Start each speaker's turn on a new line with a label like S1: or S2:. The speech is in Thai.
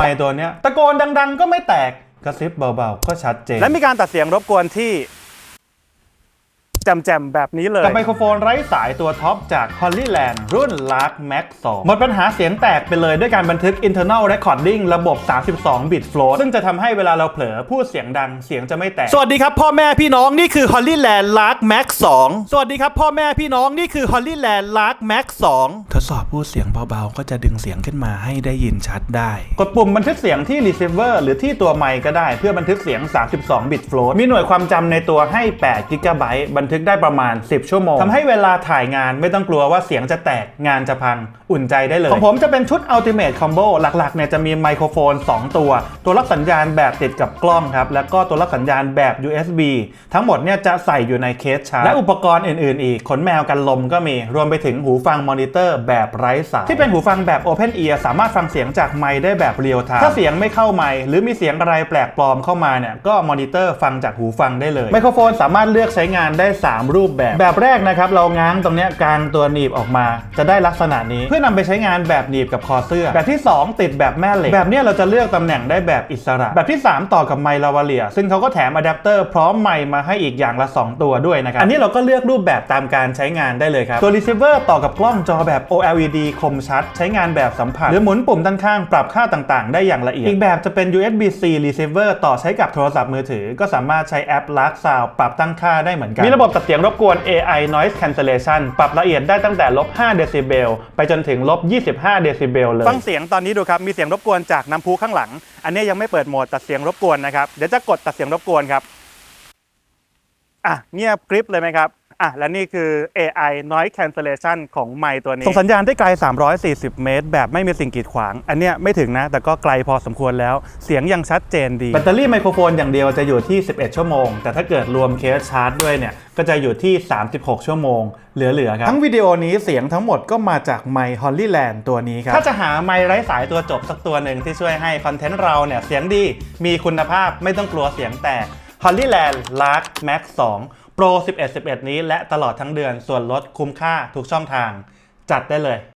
S1: ไมค์ตัวเนี้ยตะโกนดัง ๆ ก็ไม่แตกกระซิบเบาๆก็ชัดเจน
S2: และมีการตัดเสียงรบกวนที่ แจมๆ แบบนี้เลย
S1: กับไมโครโฟนไร้สายตัวท็อปจาก Hollyland รุ่น Lark Max 2 หมดปัญหาเสียงแตกไปเลยด้วยการบันทึก internal recording ระบบ 32 bit float ซึ่งจะทำให้เวลาเราเผลอพูดเสียงดังเสียงจะไม่แตก
S2: สวัสดีครับพ่อแม่พี่น้องนี่คือ Hollyland Lark Max 2 สวัสดีครับพ่อแม่พี่น้องนี่คือ Hollyland Lark Max 2
S3: ทดสอบพูดเสียงเบาๆ ก็จะดึงเสียงขึ้นมาให้ได้ยินชัดได้
S1: กดปุ่มบันทึกเสียงที่ receiver หรือที่ตัวไมค์ก็ได้ เพื่อบันทึกเสียง 32 bit float มีหน่วยความจำในตัวให้8 GB บันทึกได้ประมาณ 10 ชั่วโมงทำให้เวลาถ่ายงานไม่ต้องกลัวว่าเสียงจะแตกงานจะพังอุ่นใจได้เลย ของผมจะเป็นชุด Ultimate Combo หลักๆเนี่ยจะมีไมโครโฟน 2 ตัว ตัวรับสัญญาณแบบติดกับกล้องครับ แล้วก็ตัวรับสัญญาณแบบ USB ทั้งหมดเนี่ยจะใส่อยู่ในเคสชาร์จและอุปกรณ์อื่นๆ อีกขนแมวกันลมก็มีรวมไปถึงหูฟังมอนิเตอร์แบบไร้สายที่เป็นหูฟังแบบ Open Ear สามารถฟังเสียงจากไมค์ได้แบบเรียลไทม์ถ้าเสียงไม่เข้าไมค์หรือมีเสียงอะไรแปลกปลอมเข้ามาเนี่ยก็มอนิเตอร์ฟังจากหูฟังได้เลยไมโครโฟนสามารถเลือกใช้งานได้3 รูปแบบ แบบแรกนะครับเราง้างตรงเนี้ยกลางตัวหนีบออกมา จะได้ลักษณะนี้เพื่อนำไปใช้งานแบบหนีบกับคอเสื้อ แบบที่ 2 ติดแบบแม่เหล็ก แบบเนี้ยเราจะเลือกตำแหน่งได้แบบอิสระ แบบที่ 3 ต่อกับไมค์ลาวาเลีย ซึ่งเขาก็แถมอะแดปเตอร์พร้อมไมค์มาให้อีกอย่างละ 2 ตัวด้วยนะครับอันนี้เราก็เลือกรูปแบบตามการใช้งานได้เลยครับตัว receiver ต่อกับกล้องจอแบบ OLED คมชัด ใช้งานแบบสัมผัสหรือหมุนปุ่มด้านข้างปรับค่าต่างๆ ได้อย่างละเอียด อีกแบบจะเป็น USB-C receiver ต่อใช้กับโทรศัพท์มือถือ ก็สามารถใช้แอป Lark Sound ปรับตั้งค่าได้เหมือนกันมีระบบตัดเสียงรบกวน AI noise cancellation ปรับละเอียดได้ตั้งแต่ลบ5เดซิเบลไปจนถึงลบ25เดซิเบลเลย
S2: ฟังเสียงตอนนี้ดูครับ มีเสียงรบกวนจากน้ำพุข้างหลัง อันนี้ยังไม่เปิดโหมดตัดเสียงรบกวนนะครับ เดี๋ยวจะกดตัดเสียงรบกวนครับ อะเงียบกริปเลยไหมครับ อะและนี่คือ AI noise cancellation ของไมค์ตัวนี้ ส่งสัญญาณได้ไกล 340 เมตร แบบไม่มีสิ่งกีดขวาง อันเนี้ยไม่ถึงนะ แต่ก็ไกลพอสมควรแล้ว เสียงยังชัดเจนดี
S1: แบตเตอรี่ไมโครโฟนอย่างเดียวจะอยู่ที่ 11 ชั่วโมง แต่ถ้าเกิดรวมเคสชาร์จด้วยเนี่ย ก็จะอยู่ที่ 36 ชั่วโมง เหลือ ๆ ครับ ทั้งวิดีโอนี้เสียงทั้งหมดก็มาจากไมค์ Hollyland ตัวนี้ครับ ถ้าจะหาไมค์ไร้สายตัวจบสักตัวหนึ่งที่ช่วยให้คอนเทนต์เราเนี่ยเสียงดี มีคุณภาพไม่ต้องกลัวเสียงแตก Hollyland Lark Max 2 Pro 11 11 นี้และตลอดทั้งเดือนส่วนลดคุ้มค่าทุกช่องทาง จัดได้เลย